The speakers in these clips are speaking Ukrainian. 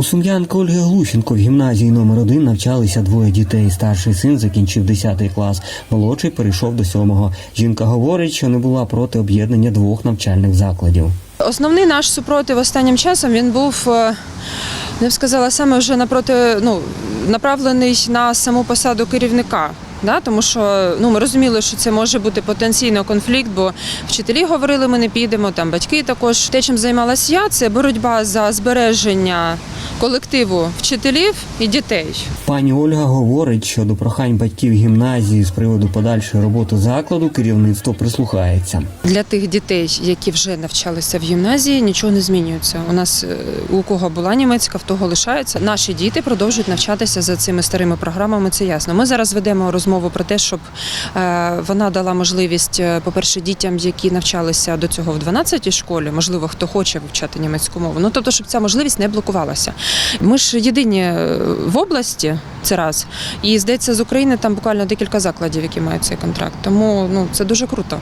У сум'янка Ольги Глущенко в гімназії номер 1 навчалися двоє дітей. Старший син закінчив 10 клас, молодший перейшов до 7-го. Жінка говорить, що не була проти об'єднання двох навчальних закладів. Основний наш супротив останнім часом він був, Не б сказала, саме вже напроти, ну, направлений на саму посаду керівника. Да, тому що ну ми розуміли, що це може бути потенційно конфлікт, бо вчителі говорили, ми не підемо. Там батьки також те, чим займалася я, це боротьба за збереження колективу вчителів і дітей. Пані Ольга говорить, що до прохань батьків гімназії з приводу подальшої роботи закладу керівництво прислухається. Для тих дітей, які вже навчалися в гімназії, нічого не змінюється. У нас е, у кого була німецька, в того лишається. Наші діти продовжують навчатися за цими старими програмами. Це ясно. Ми зараз ведемо розмову про те, щоб е, вона дала можливість, е, по-перше, дітям, які навчалися до цього в 12-й школі, можливо, хто хоче вивчати німецьку мову. Ну тобто, щоб ця можливість не блокувалася. Ми ж єдині е, в області, це раз, і здається, з України там буквально декілька закладів, які мають цей контракт. Тому ну це дуже круто.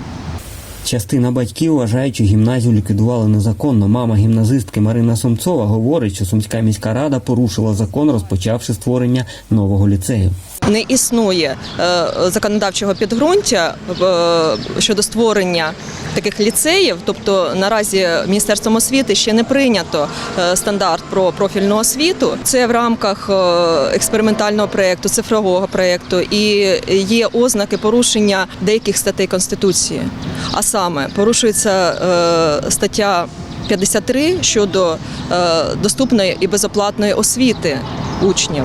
Частина батьків вважають, що гімназію ліквідували незаконно. Мама гімназистки Марина Сумцова говорить, що Сумська міська рада порушила закон, розпочавши створення нового ліцею. не існує е, законодавчого підґрунтя е, щодо створення таких ліцеїв. Тобто наразі міністерством освіти ще не прийнято е, стандарт про профільну освіту. Це в рамках експериментального проєкту, цифрового проєкту, і є ознаки порушення деяких статей конституції. А саме порушується е, стаття 53 щодо е, доступної і безоплатної освіти учнів.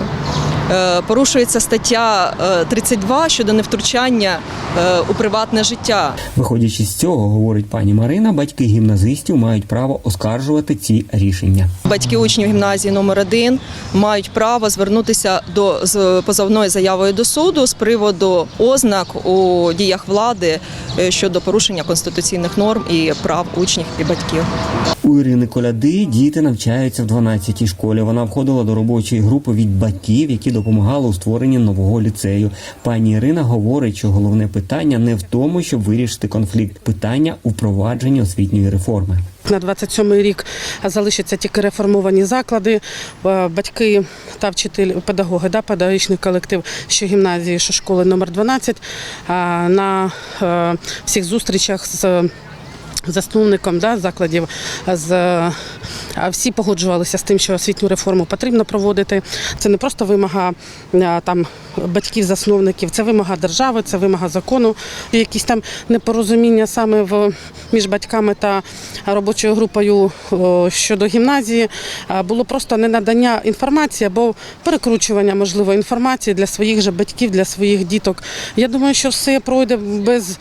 Е, Порушується стаття е, 32 щодо невтручання е, у приватне життя. Виходячи з цього, говорить пані Марина, батьки гімназистів мають право оскаржувати ці рішення. Батьки учнів гімназії номер 1 мають право звернутися до з позовною заявою до суду з приводу ознак у діях влади е, щодо порушення конституційних норм і прав учнів і батьків. У Ірини Коляди діти навчаються в 12-й школі. Вона входила до робочої групи від батьків, які допомагали у створенні нового ліцею. Пані Ірина говорить, що головне питання не в тому, щоб вирішити конфлікт, питання у впровадженні освітньої реформи. На 27-й рік залишаться тільки реформовані заклади, Е, батьки та вчителі, педагоги, да, педагогічний колектив, що гімназії, що школи номер 12 на е, всіх зустрічах з засновником да, закладів з всі погоджувалися з тим, що освітню реформу потрібно проводити. Це не просто вимога там батьків-засновників, це вимога держави, це вимога закону. Якісь там непорозуміння саме в між батьками та робочою групою щодо гімназії було просто ненадання інформації або перекручування можливо інформації для своїх же батьків, для своїх діток. Я думаю, що все пройде без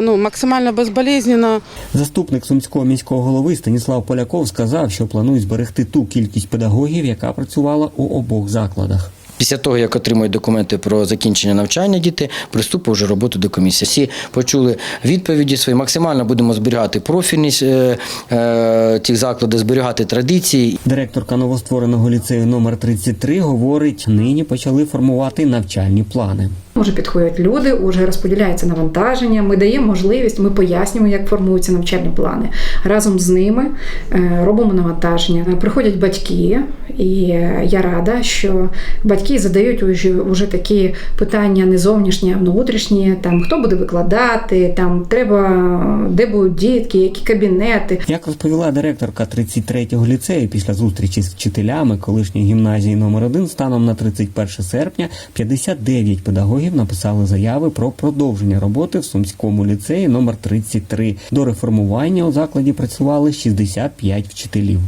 ну максимально безболезненно. Заступник сумського міського голови Станіслав Поляков сказав, що планують зберегти ту кількість педагогів, яка працювала у обох закладах. Після того, як отримують документи про закінчення навчання діти, приступить вже роботу до комісії. Всі почули відповіді свої. Максимально будемо зберігати профільність е, е, цих закладів, зберігати традиції. Директорка новоствореного ліцею номер 33 говорить, нині почали формувати навчальні плани. Вже підходять люди, вже розподіляється навантаження. Ми даємо можливість, ми пояснюємо, як формуються навчальні плани. Разом з ними е, робимо навантаження. Приходять батьки, і е, я рада, що батьки задають уже, уже такі питання не зовнішні, а внутрішні. Там хто буде викладати, там треба, де будуть дітки, які кабінети. Як розповіла директорка 33-го ліцею після зустрічі з вчителями колишньої гімназії номер 1 станом на 31 серпня 59 педагогів написали заяви про продовження роботи в Сумському ліцеї номер 33. До реформування у закладі працювали 65 вчителів.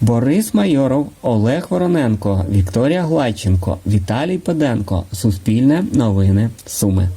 Борис Майоров, Олег Вороненко, Вікторія Гладченко, Віталій Педенко. Суспільне новини Суми.